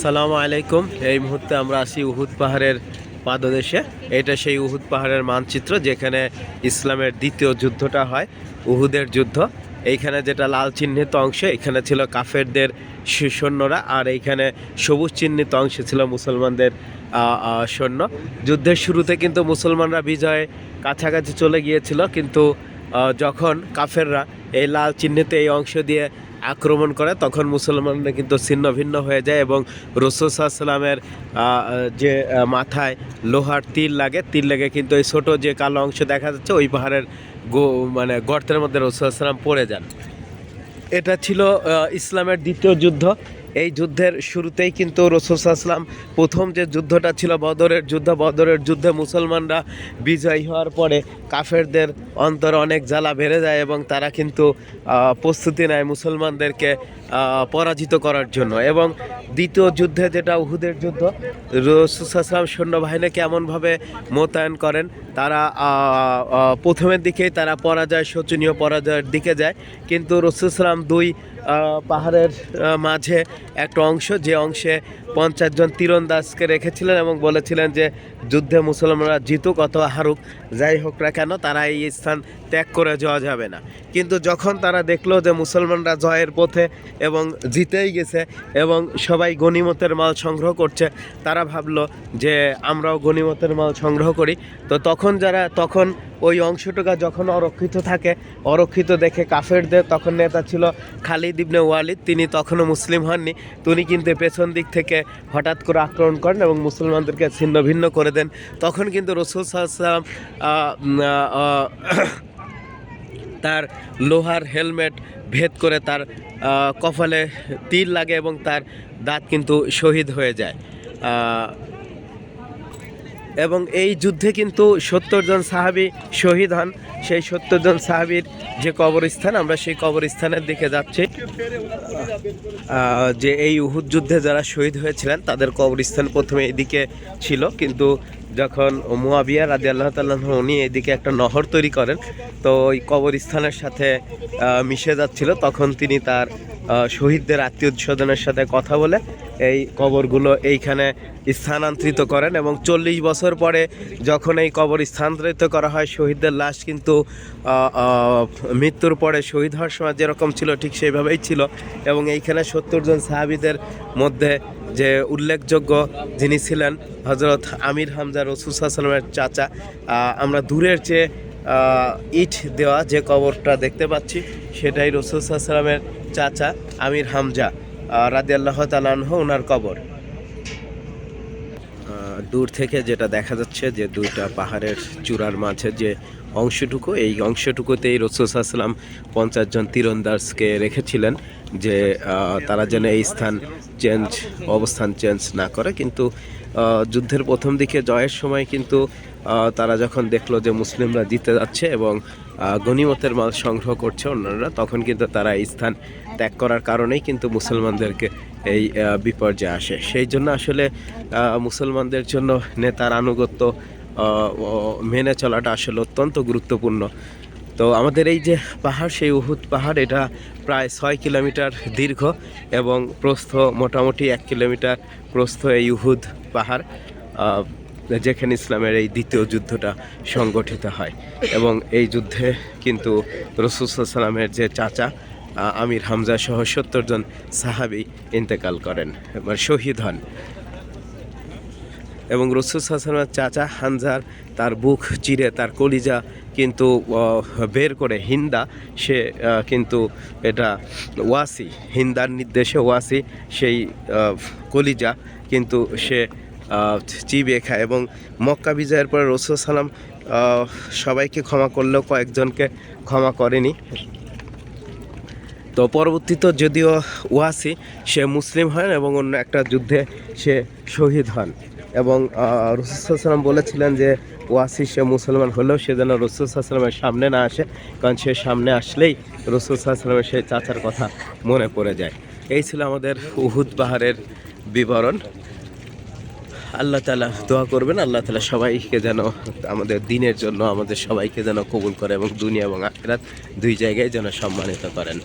আসসালামু আলাইকুম। এই মুহূর্তে আমরা আসি উহুদ পাহাড়ের পাদদেশে। এটা সেই উহুদ পাহাড়ের মানচিত্র যেখানে ইসলামের দ্বিতীয় যুদ্ধটা হয়, উহুদের যুদ্ধ। এইখানে যেটা লাল চিহ্নিত অংশ, এখানে ছিল কাফেরদের সৈন্যরা, আর এইখানে সবুজ চিহ্নিত অংশে ছিল মুসলমানদের সৈন্য। যুদ্ধের শুরুতে কিন্তু মুসলমানরা বিজয়ে কাছাকাছি চলে গিয়েছিল, কিন্তু যখন কাফেররা এই লাল চিহ্নিত এই অংশ দিয়ে আক্রমণ করে, তখন মুসলমানরা কিন্তু ছিন্ন ভিন্ন হয়ে যায় এবং রসুসাল্লামের যে মাথায় লোহার তীর লাগে তীর লেগে কিন্তু ওই ছোটো যে কালো অংশ দেখা যাচ্ছে, ওই পাহাড়ের গো মানে গর্তের মধ্যে রসুলাম পড়ে যান। এটা ছিল ইসলামের দ্বিতীয় যুদ্ধ। এই যুদ্ধের শুরুতেই কিন্তু রসুলাম প্রথম যে যুদ্ধটা ছিল বদরের যুদ্ধ, বদরের যুদ্ধে মুসলমানরা বিজয়ী হওয়ার পরে কাফেরদের অন্তর অনেক জ্বালা বেড়ে যায় এবং তারা কিন্তু প্রস্তুতি নেয় মুসলমানদেরকে পরাজিত করার জন্য। এবং দ্বিতীয় যুদ্ধে যেটা উহুদের যুদ্ধ রসুলাম সৈন্যবাহিনীকে এমনভাবে মোতায়েন করেন, তারা প্রথমের দিকেই তারা পরাজয়, শোচনীয় পরাজয়ের দিকে যায়। কিন্তু রসুলাম দুই পাহাড়ের মাঝে একটা অংশ, যে অংশে পঞ্চাশ জন তীরন্দাজকে রেখেছিলেন এবং বলেছিলেন যে যুদ্ধে মুসলমানরা জিতুক অথবা হারুক, যাই হোক না কেন, তারা এই স্থান ত্যাগ করে যাওয়া যাবে না। কিন্তু যখন তারা দেখল যে মুসলমানরা জয়ের পথে এবং জিতেই গেছে এবং সবাই গনিমতের মাল সংগ্রহ করছে, তারা ভাবলো যে আমরাও গনিমতের মাল সংগ্রহ করি। তো তখন যারা, তখন ওই অংশটুকা যখন অরক্ষিত থাকে, অরক্ষিত দেখে কাফেরদের, তখন নেতা ছিল খালিদ ইবনে ওয়ালিদ, তিনি তখনও মুসলিম হননি। তিনি কিন্তু পেছন দিক থেকে হঠাৎ করে আক্রমণ করেন এবং মুসলমানদেরকে ছিন্ন ভিন্ন করে দেন। তখন কিন্তু রসুল সাল্লাম তার লোহার হেলমেট ভেদ করে তার কপালে তীর লাগে এবং তার দাঁত কিন্তু শহীদ হয়ে যায়। এবং এই যুদ্ধে কিন্তু সত্তর জন সাহাবি শহীদ হন। সেই সত্তর জন সাহাবির যে কবরস্থান, আমরা সেই কবরস্থানের দিকে যাচ্ছি। যে এই উহুদ যুদ্ধে যারা শহীদ হয়েছিলেন, তাদের কবরস্থান প্রথমে এদিকে ছিল। কিন্তু যখন মুয়াবিয়া রাজি আল্লাহ তাল্লাহ উনি এদিকে একটা নহর তৈরি করেন। তো ওই কবরস্থানের সাথে মিশে যাচ্ছিল। তখন তিনি তার শহীদদের আত্মীয় স্বজনের সাথে কথা বলে এই কবরগুলো এইখানে স্থানান্তরিত করেন এবং চল্লিশ বছর পরে যখন এই কবর স্থানান্তরিত করা হয়, শহীদদের লাশ কিন্তু মৃত্যুর পরে শহীদ হওয়ার সময় যেরকম ছিল, ঠিক সেইভাবেই ছিল। এবং এইখানে সত্তর জন সাহাবিদের মধ্যে যে উল্লেখযোগ্য যিনি ছিলেন হজরত আমির হামজা রসুলামের চাচা আমরা দূরের চেয়ে ইট দেওয়া যে কবরটা দেখতে পাচ্ছি, সেটাই রসুলামের চাচা আমির হামজা রাদি আল্লাহ তালানহ ওনার কবর। দূর থেকে যেটা দেখা যাচ্ছে যে দুইটা পাহাড়ের চূড়ার মাঝে যে অংশটুকু, এই অংশটুকুতেই রসুলাম পঞ্চাশ জন তীরন্দাজকে রেখেছিলেন। যে তারা যেন এই স্থান চেঞ্জ অবস্থান চেঞ্জ না করে। কিন্তু যুদ্ধের প্রথম দিকে জয়ের সময় কিন্তু তারা যখন দেখল যে মুসলিমরা জিতে যাচ্ছে এবং আহ, গনিমতের মাল সংগ্রহ করছে অন্যরা তখন কিন্তু তারা এই স্থান ত্যাগ করার কারণেই কিন্তু মুসলমানদেরকে এই বিপর্যয় আসে। সেই জন্য আসলে মুসলমানদের জন্য নেতার আনুগত্য মেনে চলাটা আসলে অত্যন্ত গুরুত্বপূর্ণ। তো আমাদের এই যে পাহাড়, সেই উহুদ পাহাড়, এটা প্রায় ছয় কিলোমিটার দীর্ঘ এবং প্রস্থ মোটামুটি এক কিলোমিটার প্রস্থ এই উহুদ পাহাড় যেখানে ইসলামের এই দ্বিতীয় যুদ্ধটা সংগঠিত হয়। এবং এই যুদ্ধে কিন্তু রসুলামের যে চাচা আমির হামজা সহ সত্তর জন সাহাবি ইন্তেকাল করেন এবার শহীদ হন। এবং রসুল হাসানের চাচা হানজার তার বুক চিরে, তার কলিজা কিন্তু বের করে হিন্দা, সে কিন্তু এটা ওয়াসি, হিন্দার নির্দেশে ওয়াসি, সেই কলিজা কিন্তু সে চিবিয়ে খায় এবং মক্কা বিজয়ের পরে রসুল সালাম সবাইকে ক্ষমা করলেও কয়েকজনকে ক্ষমা করেনি। তো পরবর্তীতে যদিও ওয়াসি সে মুসলিম হন এবং অন্য একটা যুদ্ধে সে শহীদ হন। এবং রসুলাম বলেছিলেন যে, ওয়াসি সে মুসলমান হলেও সে যেন রসুলামের সামনে না আসে, কারণ সে সামনে আসলেই রসুলামের সেই চাচার কথা মনে পড়ে যায়। এই ছিল আমাদের উহুদ পাহাড়ের বিবরণ। আল্লাহ তালা দোয়া করবেন, আল্লাহ তালা সবাইকে যেন আমাদের দিনের জন্য, আমাদের সবাইকে যেন কবুল করে এবং দুনিয়া এবং আখিরাত দুই জায়গায় যেন সম্মানিত করেন।